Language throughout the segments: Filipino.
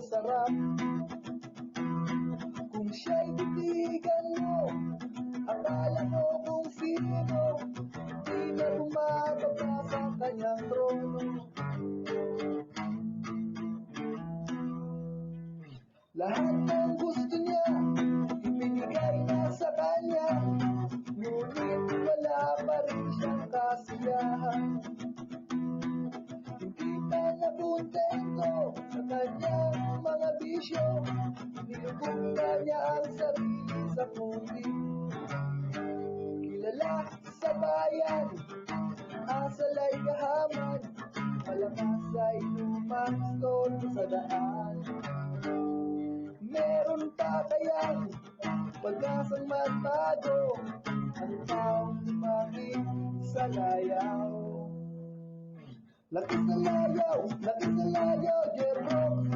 sarap. Kung siya'y titigan mo Akala mo kung sino Di na bumababa sa kanyang trono Lahat ng bisyo Nilubog na niya ang sarili sa puti Kilala sa bayan Asalay kahaman Malakas ay lumang store sa daan Meron pa kayang pag-asang magbago Ang taong lumaki sa layaw Laki sa layaw, laki sa layaw, Laki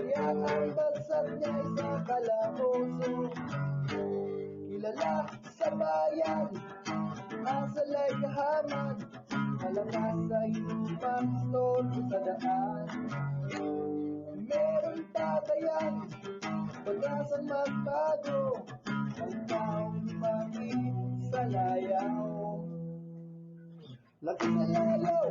Kaya ang bagsak niya sa kalaboso Kilala sa bayan, asalay kahaman Malakas ay lupang store sa daan Meron pa kayang pag-asang magbago Ang taong lumaki sa layaw Laki sa layaw,